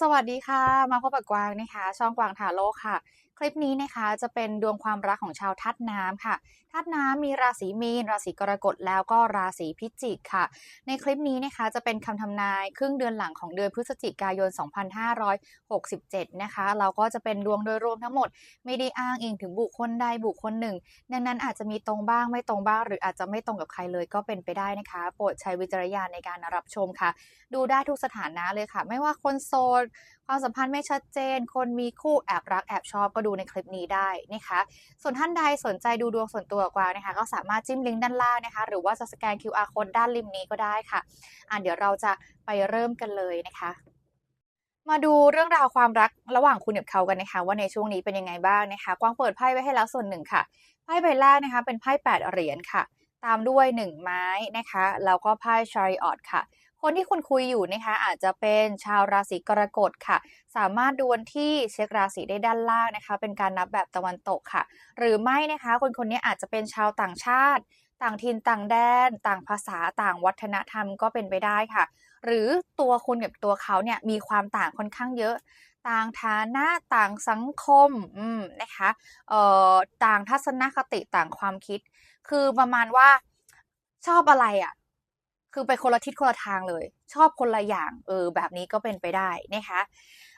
สวัสดีค่ะ มาพบกับกวางนะคะ ช่องกวางทาโลกค่ะ ลิปนี้นะคะจะเป็นดวงความรักของชาวธาตุน้ำค่ะธาตุน้ำมีราศีมีน ราศีกรกฎแล้วก็ราศีพิจิกค่ะ ในคลิปนี้นะคะจะเป็นคำทำนายครึ่งเดือนหลังของเดือนพฤศจิกายน 2567 นะคะ เราก็จะเป็นดวงโดยรวมทั้งหมด ไม่ได้อ้างอิงถึงบุคคลใดบุคคลหนึ่ง ดังนั้นอาจจะมีตรงบ้างไม่ตรงบ้าง หรืออาจจะไม่ตรงกับใครเลยก็เป็นไปได้นะคะ โปรดใช้วิจารณญาณในการรับชมค่ะ ดูได้ทุกสถานะเลยค่ะ ไม่ว่าคนโสดความสัมพันธ์ไม่ชัดเจน คนมีคู่แอบรักแอบชอบก็ดูในคลิปนี้ได้นะคะ ส่วนท่านใดสนใจดูดวงส่วนตัวกวางนะคะ ก็สามารถจิ้มลิงก์ด้านล่างนะคะ หรือว่าจะสแกน QR code ด้านริมนี้ก็ได้ค่ะ อะเดี๋ยวเราจะไปเริ่มกันเลยนะคะมาดูเรื่องราวความรักระหว่างคุณกับเขากันนะคะ ว่าในช่วงนี้เป็นยังไงบ้างนะคะกวางเปิดไพ่ไว้ให้แล้วส่วนหนึ่งค่ะไพ่ใบแรกนะคะ เป็นไพ่แปดเหรียญค่ะ ตามด้วยหนึ่งไม้นะคะแล้วก็ไพ่ชาริออตค่ะ คนที่คุณคุยอยู่นะคะอาจจะเป็นชาวราศีกรกฎค่ะ สามารถดูวันที่เช็คราศีได้ด้านล่างนะคะ เป็นการนับแบบตะวันตกค่ะ หรือไม่นะคะ คนคนนี้อาจจะเป็นชาวต่างชาติ ต่างถิ่นต่างแดน ต่างภาษาต่างวัฒนธรรมก็เป็นไปได้ค่ะ หรือตัวคุณกับตัวเขาเนี่ยมีความต่างค่อนข้างเยอะต่างฐานะต่างสังคมอืมนะคะเอ่อต่างทัศนคติต่างความคิด คือประมาณว่าชอบอะไรอะ่ะ คือไปคนละทิศคนละทางเลย ชอบคนละอย่าง เออ แบบนี้ก็เป็นไปได้นะคะ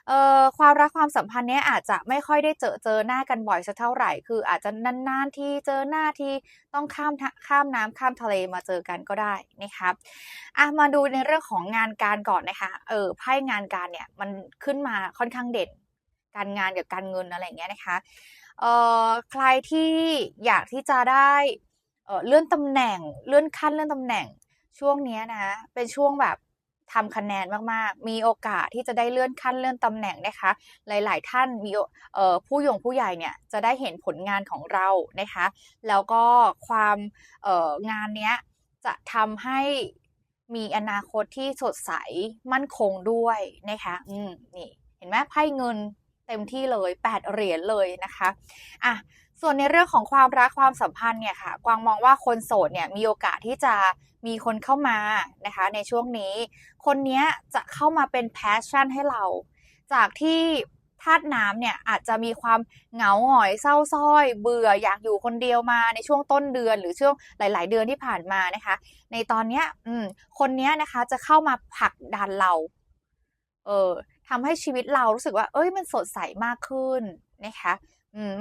เอ่อความรักความสัมพันธ์เนี้ยอาจจะไม่ค่อยได้เจอเจอหน้ากันบ่อยสักเท่าไหร่ คืออาจจะนานๆที่เจอหน้าที่ต้องข้ามข้ามน้ำข้ามทะเลมาเจอกันก็ได้นะครับอะมาดูในเรื่องของงานการก่อนนะคะเออไพ่งานการเนี่ยมันขึ้นมาค่อนข้างเด่น การงานกับการเงินอะไรอย่างเงี้ยนะคะเอ่อใครที่อยากที่จะได้เออเลื่อนตำแหน่ง เลื่อนขั้นเลื่อนตำแหน่ง ช่วงนี้นะ เป็นช่วงแบบทำคะแนนมากๆ มีโอกาสที่จะได้เลื่อนขั้นเลื่อนตำแหน่งนะคะ หลายๆ ท่านมีผู้ยงผู้ใหญ่เนี่ยจะได้เห็นผลงานของเรานะคะ แล้วก็ความงานเนี้ยจะทำให้มีอนาคตที่สดใสมั่นคงด้วยนะคะ อืมนี่เห็นไหมไพ่เงินเต็มที่เลย 8 เหรียญเลยนะคะอะส่วนในเรื่องของความรักความสัมพันธ์เนี่ยค่ะ กวางมองว่าคนโสดเนี่ยมีโอกาสที่จะ มีคนเข้ามานะคะ ในช่วงนี้ คนนี้จะเข้ามาเป็นแพชชั่นให้เรา จากที่ธาตุน้ำเนี่ยอาจจะมีความเหงาหงอยเศร้าส้อย เบื่ออยากอยู่คนเดียวมาในช่วงต้นเดือนหรือช่วงหลาย ๆ เดือนที่ผ่านมานะคะ ในตอนเนี้ยอืมคนนี้นะคะจะเข้ามาผลักดันเรา เออทำให้ชีวิตเรารู้สึกว่า เอ้ยมันสดใสมากขึ้นนะคะ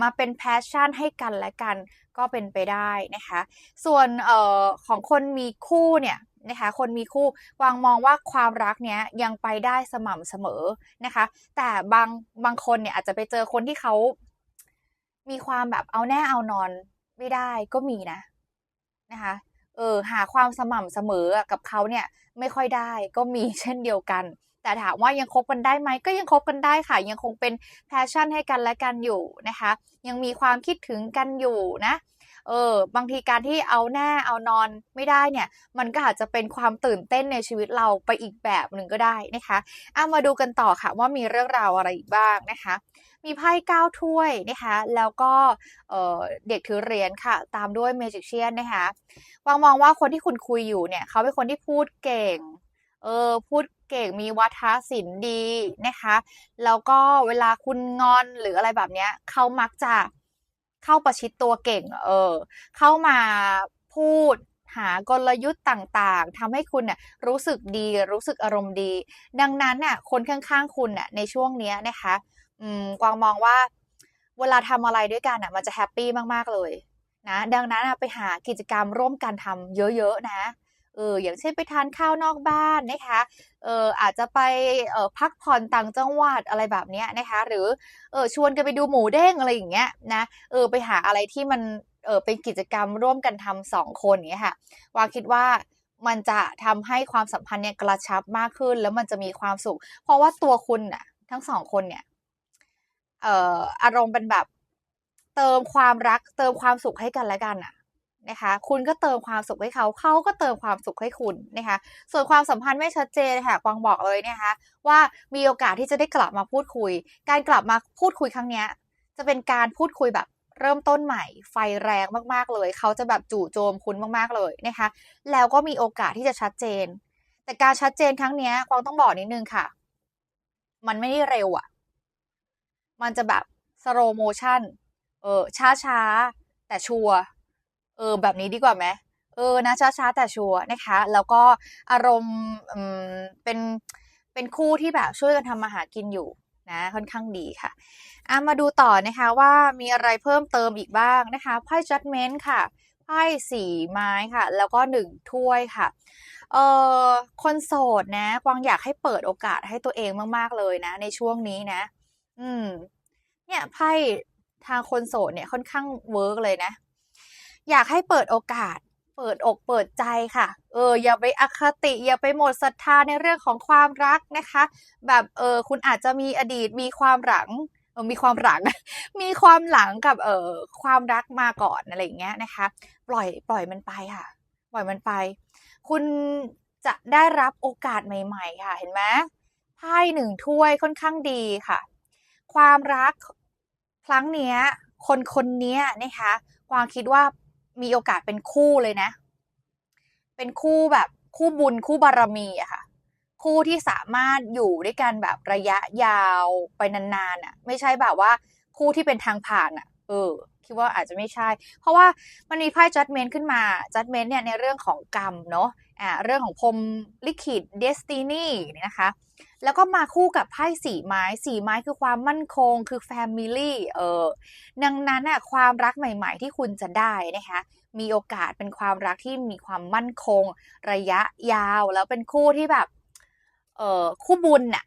มาเป็นแพชชั่นให้กันและกัน ก็เป็นไปได้นะคะ ส่วนออของคนมีคู่เนี่ยนะคะ คนมีคู่วางมองว่าความรักเนี้ยยังไปได้สม่ำเสมอนะคะ แต่บางบางคนเนี่ยอาจจะไปเจอคนที่เขามีความแบบเอาแน่เอานอนไม่ได้ก็มีนะนะคะ เออหาความสม่ำเสมอกับเขาเนี่ยไม่ค่อยได้ก็มีเช่นเดียวกัน แต่ถามว่ายังคบกันได้ไหมก็ยังคบกันได้ค่ะ ยังคงเป็นแพชชั่นให้กันและกันอยู่นะคะ ยังมีความคิดถึงกันอยู่นะเออบางทีการที่เอาแน่เอานอนไม่ได้เนี่ย มันก็อาจจะเป็นความตื่นเต้นในชีวิตเราไปอีกแบบหนึ่งก็ได้นะคะเอามาดูกันต่อค่ะว่ามีเรื่องราวอะไรอีกบ้างนะคะ มีไพ่เก้าถ้วยนะคะ แล้วก็เด็กถือเหรียญค่ะ ตามด้วยเมจิกเชียนนะคะวางมองว่าคนที่คุณคุยอยู่เนี่ย เขาเป็นคนที่พูดเก่ง เออพูด เก่งมีวัฒนศิลป์ดีนะคะ แล้วก็เวลาคุณงอนหรืออะไรแบบเนี้ยเขามักจะเข้าประชิดตัวเก่ง เออ เข้ามาพูดหากลยุทธ์ต่างๆทำให้คุณเนี่ยรู้สึกดีรู้สึกอารมณ์ดี ดังนั้นน่ะคนข้างๆคุณน่ะในช่วงนี้นะคะ อืมกวางมองว่าเวลาทำอะไรด้วยกันน่ะมันจะแฮปปี้มากๆเลยนะดังนั้นไปหากิจกรรมร่วมกันทำเยอะๆนะ เอออย่างเช่นไปทานข้าวนอกบ้านนะคะเอออาจจะไปเออพักผ่อนต่างจังหวัดอะไรแบบนี้นะคะ หรือเออชวนกันไปดูหมูเด้งอะไรอย่างเงี้ยนะเออไปหาอะไรที่มันเออเป็นกิจกรรมร่วมกันทำสองคนเนี้ยค่ะว่าคิดว่ามันจะทำให้ความสัมพันธ์เนี่ยกระชับมากขึ้น แล้วมันจะมีความสุข เพราะว่าตัวคุณน่ะ ทั้งสองคนเนี่ยเอ่ออารมณ์เป็นแบบ เติมความรัก เติมความสุขให้กันและกันอะ นะคะ คุณก็เติมความสุขให้เขาเขาก็เติมความสุขให้คุณนะคะ ส่วนความสัมพันธ์ไม่ชัดเจนค่ะกวางบอกเลยนะคะ ว่ามีโอกาสที่จะได้กลับมาพูดคุย การกลับมาพูดคุยครั้งนี้จะเป็นการพูดคุยแบบเริ่มต้นใหม่ ไฟแรงมากๆเลย เขาจะแบบจู่โจมคุณมากๆเลยนะคะ แล้วก็มีโอกาสที่จะชัดเจน แต่การชัดเจนครั้งนี้กวางต้องบอกนิดนึงค่ะ มันไม่ได้เร็วอะ่ะ มันจะแบบ slow motion เออช้าช้าแต่ชัวร์ เออแบบนี้ดีกว่าไหมเออนะช้าช้าๆแต่ชัวร์นะคะ แล้วก็อารมณ์เป็นเป็นคู่ที่แบบช่วยกันทำมาหากินอยู่นะค่อนข้างดีค่ะอะมาดูต่อนะคะว่ามีอะไรเพิ่มเติมอีกบ้างนะคะไพ่ judgment ค่ะไพ่สีไม้ค่ะ แล้วก็หนึ่งถ้วยค่ะเออคนโสดนะกวางอยากให้เปิดโอกาสให้ตัวเองมาก ๆ เลยนะ ในช่วงนี้นะ อืม เนี่ยไพ่ทางคนโสดเนี่ยค่อนข้างเวิร์กเลยนะ อยากให้เปิดโอกาส เปิดอกเปิดใจค่ะ เออ อย่าไปอคติ อย่าไปหมดศรัทธาในเรื่องของความรักนะคะ แบบเออคุณอาจจะมีอดีตมีความหลังมีความหลัง มีความหลังกับเออความรักมาก่อนอะไรอย่างเงี้ยนะคะ ปล่อยปล่อยมันไปค่ะ ปล่อยมันไป คุณจะได้รับโอกาสใหม่ ๆ ค่ะ เห็นไหมไพ่หนึ่งถ้วยค่อนข้างดีค่ะ ความรักครั้งเนี้ย คนคนนี้นะคะกวางคิดว่า มีโอกาสเป็นคู่เลยนะ เป็นคู่แบบคู่บุญคู่บารมีอะค่ะ คู่ที่สามารถอยู่ด้วยกันแบบระยะยาวไปนานๆอะไม่ใช่แบบว่าคู่ที่เป็นทางผ่านอะเออ คิดว่าอาจจะไม่ใช่ เพราะว่ามันมีไพ่ judgment ขึ้นมา judgment เนี่ยในเรื่องของกรรมเนาะอ่าเรื่องของพรมลิขิต destiny เนี่ยนะคะ แล้วก็มาคู่กับไพ่สี่ไม้สี่ไม้คือความมั่นคงคือ family เออดังนั้นอะความรักใหม่ ๆ ที่คุณจะได้นะคะมีโอกาสเป็นความรักที่มีความมั่นคง ระยะยาวแล้วเป็นคู่ที่แบบ เออคู่บุญน่ะ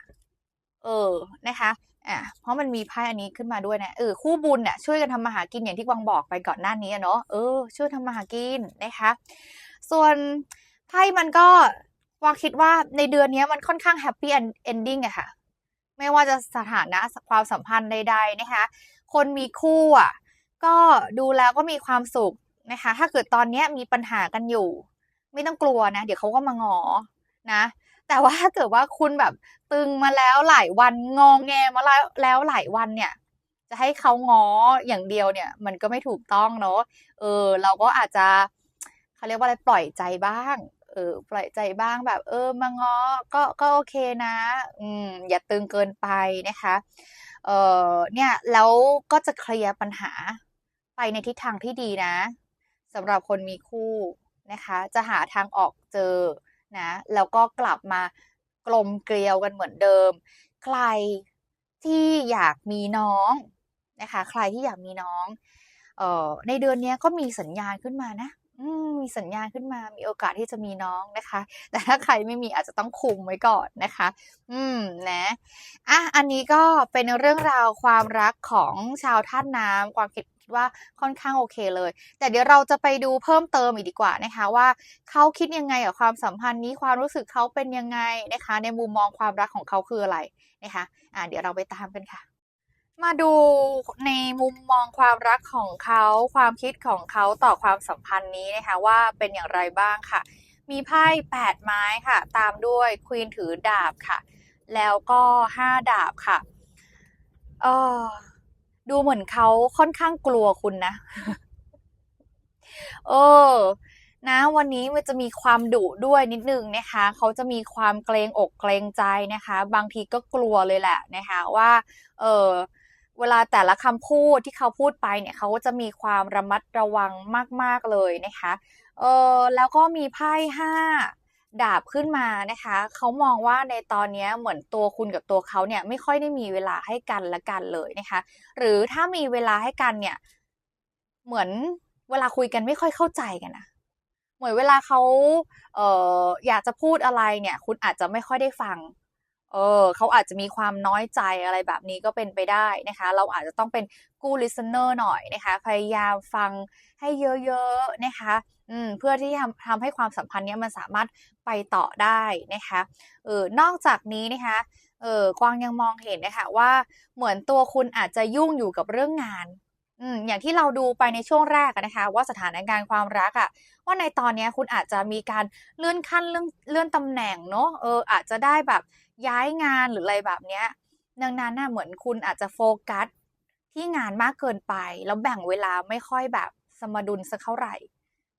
เออนะคะ อะเพราะมันมีไพ่อันนี้ขึ้นมาด้วยนะเออคู่บุญน่ะช่วยกันทำมาหากินอย่างที่กวางบอกไปก่อนหน้านี้อะเนาะเออช่วยทำมาหากินนะคะ ส่วนไพ่มันก็วางคิดว่าในเดือนนี้มันค่อนข้างแฮปปี้เอนดิ้งอะค่ะ ไม่ว่าจะสถานะความสัมพันธ์ใด ๆนะคะ คนมีคู่อะก็ดูแล้วก็มีความสุขนะคะ ถ้าเกิดตอนนี้มีปัญหากันอยู่ ไม่ต้องกลัวนะ เดี๋ยวเขาก็มางอนะ แต่ว่าถ้าเกิดว่าคุณแบบตึงมาแล้วหลายวันงองแงมาแล้วแล้วหลายวันเนี่ย จะให้เขาง้ออย่างเดียวเนี่ย มันก็ไม่ถูกต้องเนาะเออ เราก็อาจจะเขาเรียกว่าอะไรปล่อยใจบ้างเออปล่อยใจบ้างแบบ เออมาง้อก็ก็โอเคนะ อืมอย่าตึงเกินไปนะคะเออเนี่ยแล้วก็จะเคลียร์ปัญหาไปในทิศทางที่ดีนะสำหรับคนมีคู่นะคะ จะหาทางออกเจอ นะแล้วก็กลับมากลมเกลียวกันเหมือนเดิม ใครที่อยากมีน้องนะคะใครที่อยากมีน้องเอ่อในเดือนนี้ก็มีสัญญาณขึ้นมานะมมีสัญญาณขึ้นมามีโอกาสที่จะมีน้องนะคะ แต่ถ้าใครไม่มีอาจจะต้องคุมไว้ก่อนนะคะ อืมนะอะอันนี้ก็เป็นเรื่องราวความรักของชาวธาตุน้ำความคิด คิดว่าค่อนข้างโอเคเลย แต่เดี๋ยวเราจะไปดูเพิ่มเติมอีกดีกว่านะคะว่าเขาคิดยังไงกับความสัมพันธ์นี้ความรู้สึกเขาเป็นยังไงนะคะ ในมุมมองความรักของเขาคืออะไรนะคะอะเดี๋ยวเราไปตามกันค่ะมาดูในมุมมองความรักของเขา ความคิดของเขาต่อความสัมพันธ์นี้นะคะว่าเป็นอย่างไรบ้างค่ะ มีไพ่แปดไม้ค่ะ ตามด้วยควีนถือดาบค่ะ แล้วก็ห้าดาบค่ะเออ ดูเหมือนเขาค่อนข้างกลัวคุณนะ เออ นะวันนี้มันจะมีความดุด้วยนิดนึงนะคะ เขาจะมีความเกรงอกเกรงใจนะคะ บางทีก็กลัวเลยแหละนะคะ ว่า เออเวลาแต่ละคำพูดที่เขาพูดไปเนี่ยเขาก็จะมีความระมัดระวังมาก ๆเลยนะคะ เออแล้วก็มีไพ่ห้า ดาบขึ้นมานะคะ เขามองว่าในตอนนี้เหมือนตัวคุณกับตัวเขาเนี่ยไม่ค่อยได้มีเวลาให้กันและกันเลยนะคะ หรือถ้ามีเวลาให้กันเนี่ย เหมือนเวลาคุยกันไม่ค่อยเข้าใจกันนะเหมือนเวลาเขาเอ่ออยากจะพูดอะไรเนี่ย คุณอาจจะไม่ค่อยได้ฟัง เออเขาอาจจะมีความน้อยใจอะไรแบบนี้ก็เป็นไปได้นะคะ เราอาจจะต้องเป็นกู้ listener หน่อยนะคะ พยายามฟังให้เยอะๆนะคะอืมเพื่อที่ทำทำให้ความสัมพันธ์เนี้ยมันสามารถไปต่อได้นะคะเออนอกจากนี้นะคะเออกวางยังมองเห็นนะคะว่าเหมือนตัวคุณอาจจะยุ่งอยู่กับเรื่องงานอืมอย่างที่เราดูไปในช่วงแรกนะคะ ว่าสถานการณ์ความรักอะว่าในตอนนี้คุณอาจจะมีการเลื่อนขั้นเลื่อนเลื่อนตำแหน่งเนาะเอออาจจะได้แบบ ย้ายงานหรืออะไรแบบเนี้ยดังนั้นน่ะเหมือนคุณอาจจะโฟกัสที่งานมากเกินไป แล้วแบ่งเวลาไม่ค่อยแบบสมดุลสักเท่าไหร่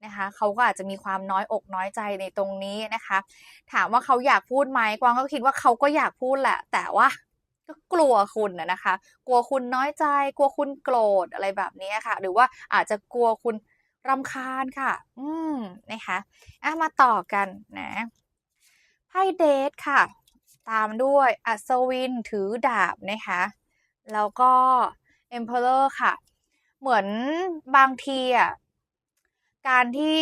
นะคะเขาก็อาจจะมีความน้อยอกน้อยใจในตรงนี้นะคะ ถามว่าเขาอยากพูดไหมกวางก็คิดว่าเขาก็อยากพูดแหละ แต่ว่าก็กลัวคุณนะนะคะ กลัวคุณน้อยใจ กลัวคุณโกรธอะไรแบบนี้ค่ะ หรือว่าอาจจะกลัวคุณรำคาญค่ะ อืมนะคะอะมาต่อกันนะไพ่เดทค่ะ ตามด้วยอัศวินถือดาบนะคะ แล้วก็ Emperor ค่ะ เหมือนบางทีอะการที่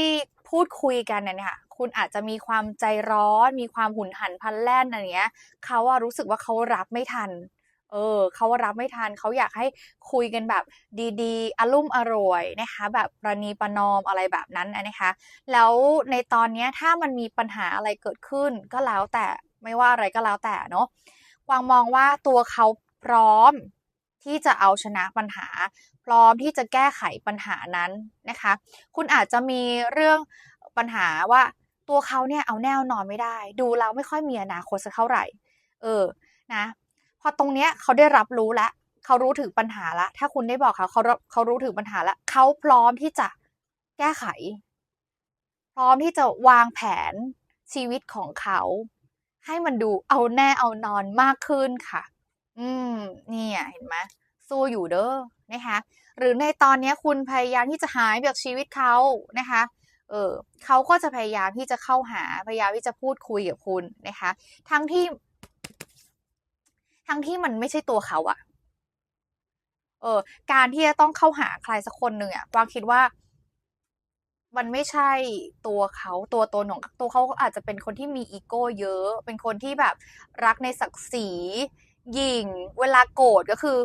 พูดคุยกันเนี่ยค่ะคุณอาจจะมีความใจร้อน มีความหุนหันพลันแล่นอะไรเงี้ยเขาอะรู้สึกว่าเขารับไม่ทัน เออเขารับไม่ทันเขาอยากให้คุยกันแบบดีๆอารมณ์อร่วยนะคะ แบบประนีประนอมอะไรแบบนั้นนะคะ แล้วในตอนนี้ถ้ามันมีปัญหาอะไรเกิดขึ้นก็แล้วแต่ ไม่ว่าอะไรก็แล้วแต่เนาะกวางมองว่าตัวเขาพร้อมที่จะเอาชนะปัญหา พร้อมที่จะแก้ไขปัญหานั้นนะคะ คุณอาจจะมีเรื่องปัญหาว่าตัวเขาเนี่ยเอาแน่นอนไม่ได้ ดูแล้วไม่ค่อยมีอนาคตสักเท่าไหร่ เออนะ พอตรงเนี้ยเขาได้รับรู้แล้วเขารู้ถึงปัญหาละ ถ้าคุณได้บอกเขาเขาเขารู้ถึงปัญหาแล้วเขาพร้อมที่จะแก้ไข พร้อมที่จะวางแผนชีวิตของเขา ให้มันดูเอาแน่เอานอนมากขึ้นค่ะ อืมนี่เห็นไหมสู้อยู่เด้อนะคะหรือในตอนนี้คุณพยายามที่จะหายจากชีวิตเขานะคะเออเขาก็จะพยายามที่จะเข้าหาพยายามที่จะพูดคุยกับคุณนะคะ ทั้งที่ ทั้งที่มันไม่ใช่ตัวเขาอะเออการที่จะต้องเข้าหาใครสักคนหนึ่งอะกวางคิดว่า มันไม่ใช่ตัวเขาตัวตนของตัวเขาอาจจะเป็นคนที่มีอีโก้เยอะ เป็นคนที่แบบรักในศักดิ์ศรีหยิ่ง เวลาโกรธก็คือ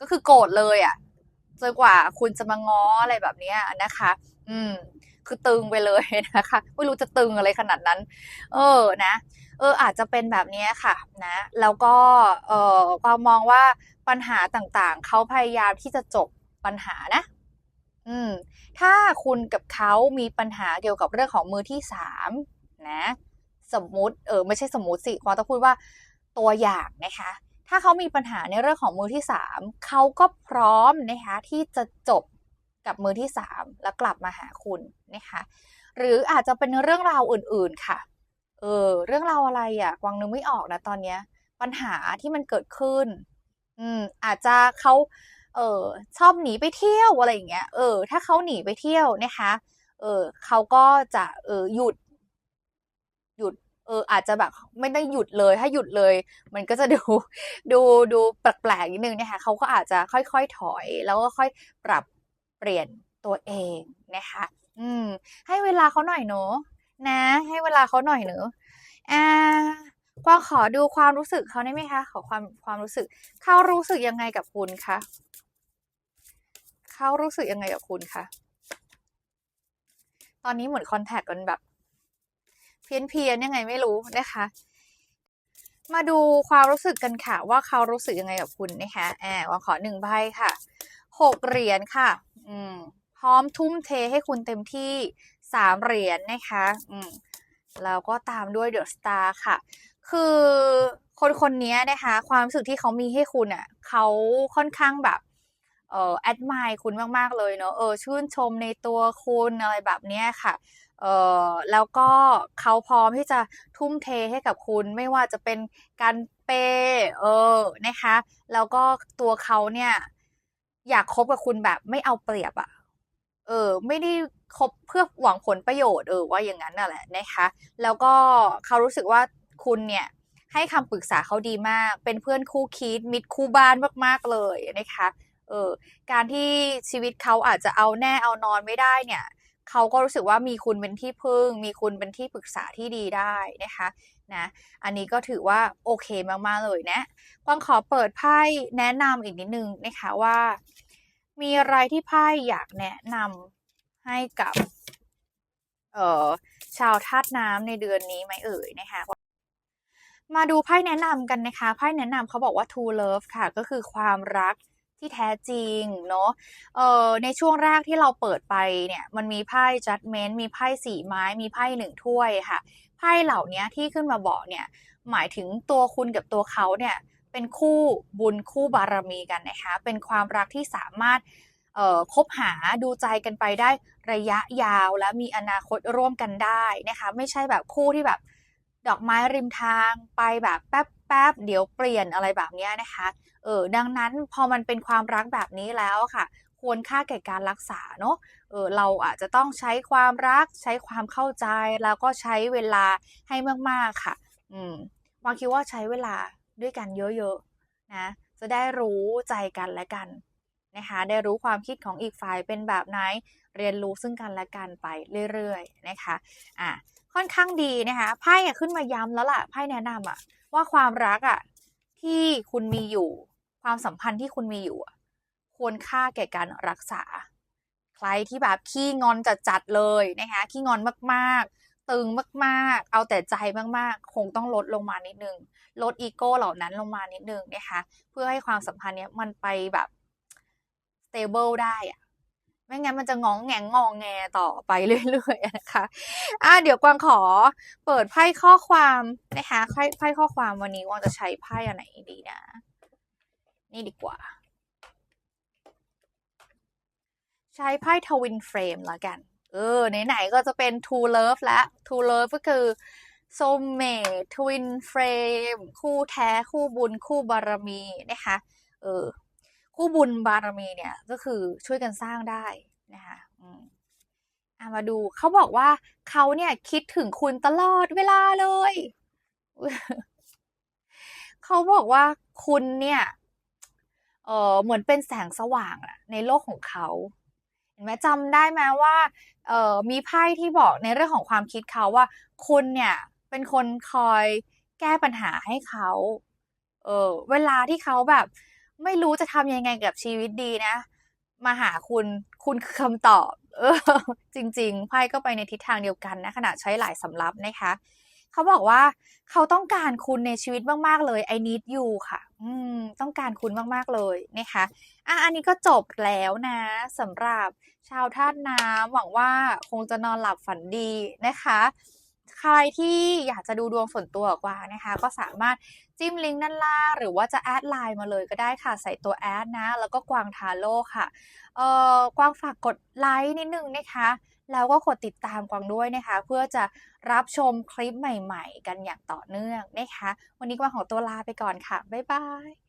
ก็คือโกรธเลยอะ่ะจนกว่าคุณจะมาง้ออะไรแบบนี้นะคะ อืม คือตึงไปเลยนะคะ ไม่รู้จะตึงอะไรขนาดนั้น เออ นะ เออ อาจจะเป็นแบบนี้ค่ะ นะ แล้วก็ เออความองว่าปัญหาต่างๆ เขาพยายามที่จะจบปัญหานะ อืมถ้าคุณกับเขามีปัญหาเกี่ยวกับเรื่องของมือที่สามนะ สมมุติเออไม่ใช่สมมุติสิควาต้องพูดว่าตัวอย่างนะคะ ถ้าเขามีปัญหาในเรื่องของมือที่สามเขาก็พร้อมนะคะที่จะจบกับมือที่สามแล้วกลับมาหาคุณนะคะหรืออาจจะเป็นเรื่องราวอื่นๆค่ะ เออ เรื่องราวอะไรอะ่ะ กวางนึกไม่ออกนะตอนเนี้ย ปัญหาที่มันเกิดขึ้น อืม อาจจะเขา เออชอบหนีไปเที่ยวอะไรอย่างเงี้ย เออ ถ้าเขาหนีไปเที่ยวนะคะ เออเขาก็จะเออหยุด หยุด เออ อาจจะแบบไม่ได้หยุดเลย ถ้าหยุดเลย มันก็จะดูดูดูแปลกๆนิดนึงนะคะเขาก็อาจจะค่อยๆถอย แล้วก็ค่อยปรับเปลี่ยนตัวเองนะคะ อืม ให้เวลาเขาหน่อยเนอะนะ ให้เวลาเขาหน่อยเนอะอ่ากวางขอดูความรู้สึกเขาได้ไหมคะ ขอความความรู้สึกเขารู้สึกยังไงกับคุณคะ เขารู้สึกยังไงกับคุณคะตอนนี้เหมือนคอนแทคกันแบบ เพี้ยนเพียนยังไงไม่รู้นะคะ มาดูความรู้สึกกันค่ะ ว่าเขารู้สึกยังไงกับคุณนะคะแอบขอหนึ่งใบค่ะหกเหรียญค่ะ อืม พร้อมทุ่มเทให้คุณเต็มที่สามเหรียญนะคะ อืมแล้วก็ตามด้วยเดอะสตาร์ค่ะ คือคนคนนี้นะคะ ความรู้สึกที่เขามีให้คุณอะ เขาค่อนข้างแบบ เอ่อแอดมายคุณมาก ๆ เลยเนอะเออชื่นชมในตัวคุณอะไรแบบนี้ค่ะเออแล้วก็เขาพร้อมที่จะทุ่มเทให้กับคุณไม่ว่าจะเป็นการเปเออนะคะแล้วก็ตัวเขาเนี่ย อยากคบกับคุณแบบไม่เอาเปรียบอะเออ ไม่ได้คบเพื่อหวังผลประโยชน์เออว่าอย่างนั้นน่ะแหละนะคะ แล้วก็เขารู้สึกว่าคุณเนี่ยให้คำปรึกษาเขาดีมาก เป็นเพื่อนคู่คิดมิตรคู่บ้านมากๆเลยนะคะ เออการที่ชีวิตเขาอาจจะเอาแน่เอานอนไม่ได้เนี่ยเขาก็รู้สึกว่ามีคุณเป็นที่พึ่ง มีคุณเป็นที่ปรึกษาที่ดีได้นะคะนะอันนี้ก็ถือว่าโอเคมากๆเลยนะกวางขอเปิดไพ่แนะนำอีกนิดนึงนะคะว่า มีอะไรที่ไพ่อยากแนะนำให้กับเอ่อชาวธาตุน้ำในเดือนนี้ไหมเอ่ยนะคะมาดูไพ่แนะนำกันนะคะไพ่แนะนำเขาบอกว่า true love ค่ะ ก็คือความรัก ที่แท้จริงเนาะเอ่อในช่วงแรกที่เราเปิดไปเนี่ยมันมีไพ่ judgment มีไพ่สีไม้ มีไพ่หนึ่งถ้วยค่ะ ไพ่เหล่านี้ที่ขึ้นมาบอกเนี่ยหมายถึงตัวคุณกับตัวเขาเนี่ยเป็นคู่บุญคู่บารมีกันนะคะ เป็นความรักที่สามารถคบหาดูใจกันไปได้ระยะยาวและมีอนาคตร่วมกันได้นะคะ ไม่ใช่แบบคู่ที่แบบ ดอกไม้ริมทางไปแบบแป๊บแป๊บเดี๋ยวเปลี่ยนอะไรแบบนี้นะคะ เออดังนั้นพอมันเป็นความรักแบบนี้แล้วค่ะ ควรค่าแก่การรักษาเนาะเออเราอาจจะต้องใช้ความรักใช้ความเข้าใจแล้วก็ใช้เวลาให้มากๆค่ะ อืมวางคิดว่าใช้เวลาด้วยกันเยอะๆนะจะได้รู้ใจกันและกันนะคะได้รู้ความคิดของอีกฝ่ายเป็นแบบไหนเรียนรู้ซึ่งกันและกันไปเรื่อยๆนะคะอะ ค่อนข้างดีนะคะไพ่ขึ้นมาย้ำแล้วล่ะไพ่แนะนำอะว่าความรักอะที่คุณมีอยู่ ความสัมพันธ์ที่คุณมีอยู่ควรค่าแก่การรักษา ใครที่แบบขี้งอนจัดๆเลยนะคะขี้งอนมากๆ ตึงมากๆ เอาแต่ใจมากๆ คงต้องลดลงมานิดนึง ลดอีโก้เหล่านั้นลงมานิดนึงนะคะเพื่อให้ความสัมพันธ์เนี้ยมันไปแบบ stable ได้อะ ไม่งั้นมันจะงองแงงงองแงต่อไปเรื่อยๆนะคะอะเดี๋ยวกวางขอเปิดไพ่ข้อความนะคะไพ่ไพ่ข้อความวันนี้กวางจะใช้ไพ่อันไหนดีนะ นี่ดีกว่า ใช้ไพ่ทวินเฟรมแล้วกัน เออไหนๆก็จะเป็น Two Love และ Two Love ก็คือ Soulmate Twin Flame คู่แท้คู่บุญคู่บารมีนะคะเออ คู่บุญบารมีเนี่ยก็คือช่วยกันสร้างได้นะคะอืมอะมาดูเขาบอกว่าเขาเนี่ยคิดถึงคุณตลอดเวลาเลย เขาบอกว่าคุณเนี่ยเออเหมือนเป็นแสงสว่างอะในโลกของเขาเห็นไหมจำได้ไหมว่าเออมีไพ่ที่บอกในเรื่องของความคิดเขาว่า คุณเนี่ยเป็นคนคอยแก้ปัญหาให้เขา เออเวลาที่เขาแบบ ไม่รู้จะทำยังไงกับชีวิตดีนะ มาหาคุณคุณคือคำตอบเออจริงๆไพ่ก็ไปในทิศทางเดียวกันนะขณะใช้หลายสำรับนะคะเขาบอกว่าเขาต้องการคุณในชีวิตมากๆเลย I need you ค่ะ อืม ต้องการคุณมากๆเลยนะคะอะอันนี้ก็จบแล้วนะสำหรับชาวธาตุน้ำหวังว่าคงจะนอนหลับฝันดีนะคะ ใครที่อยากจะดูดวงส่วนตัวกว่านะคะ ก็สามารถ จิ้มลิงก์ด้านล่างหรือว่าจะแอดไลน์มาเลยก็ได้ค่ะ ใส่ตัวแอดนะ แล้วก็กวางทาโร่ค่ะเอ่อกวางฝากกดไลค์นิดนึงนะคะ แล้วก็กดติดตามกวางด้วยนะคะ เพื่อจะรับชมคลิปใหม่ๆ กันอย่างต่อเนื่องนะคะ วันนี้กวางขอตัวลาไปก่อนค่ะ บ๊ายบาย